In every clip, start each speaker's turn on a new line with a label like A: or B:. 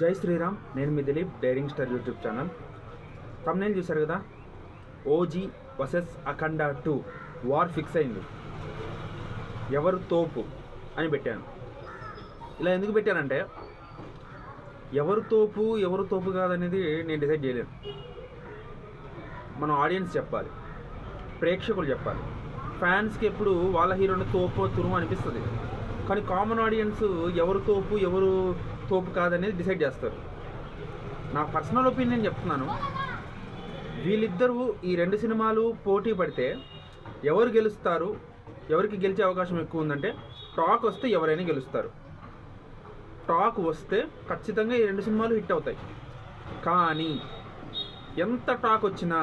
A: జై శ్రీరామ్ నేను మీ Dileep daring star YouTube channel. Thumbnail చూశారు కదా? OG versus Akhanda two war fix అయింది. ఎవరు తోపు అని పెట్టాను. ఇలా ఎందుకు పెట్టానంటే ఎవరు తోపు ఎవరు తోపు కాదనేది నేను డిసైడ్ చేయలేను. మన ఆడియన్స్ చెప్పాలి. ప్రేక్షకులు చెప్పాలి. ఫ్యాన్స్కి ఎప్పుడు వాళ్ళ హీరోని తోపు తురుము అనిపిస్తుంది. కానీ కామన్ ఆడియన్స్ ఎవరు తోపు ఎవరు తోపు కాదనేది డిసైడ్ చేస్తారు. నా పర్సనల్ ఒపీనియన్ చెప్తున్నాను. వీళ్ళిద్దరూ ఈ రెండు సినిమాలు పోటీ పడితే ఎవరు గెలుస్తారు ఎవరికి గెలిచే అవకాశం ఎక్కువ ఉందంటే టాక్ వస్తే ఎవరైనా గెలుస్తారు. టాక్ వస్తే ఖచ్చితంగా ఈ రెండు సినిమాలు హిట్ అవుతాయి. కానీ ఎంత టాక్ వచ్చినా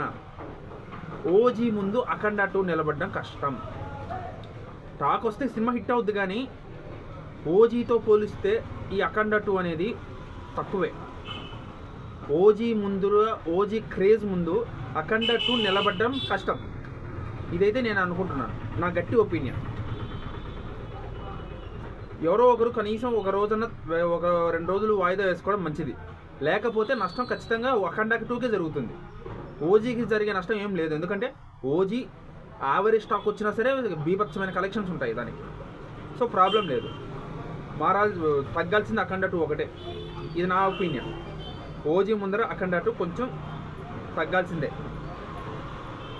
A: ఓజీ ముందు అఖండ టూ నిలబడడం కష్టం. టాక్ వస్తే సినిమా హిట్ అవుద్ది కానీ ఓజీతో పోలిస్తే ఈ అఖండ టూ అనేది తక్కువే. ఓజీ ముందు ఓజీ క్రేజ్ ముందు అఖండ టూ నిలబడడం కష్టం. ఇదైతే నేను అనుకుంటున్నాను. నా గట్టి ఒపీనియన్. ఎవరో ఒకరు కనీసం ఒక రోజున ఒక రెండు రోజులు వాయిదా వేసుకోవడం మంచిది. లేకపోతే నష్టం ఖచ్చితంగా అఖండాకి టూకే జరుగుతుంది. ఓజీకి జరిగే నష్టం ఏం లేదు. ఎందుకంటే ఓజీ యావరేజ్ స్టాక్ వచ్చినా సరే బీభత్సమైన కలెక్షన్స్ ఉంటాయి దానికి. సో ప్రాబ్లం లేదు. మారాల్ తగ్గాల్సింది అఖండ టూ ఒకటే. ఇది నా ఒపీనియన్. ఓజీ ముందర అఖండ టూ కొంచెం తగ్గాల్సిందే.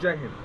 A: జై హింద్.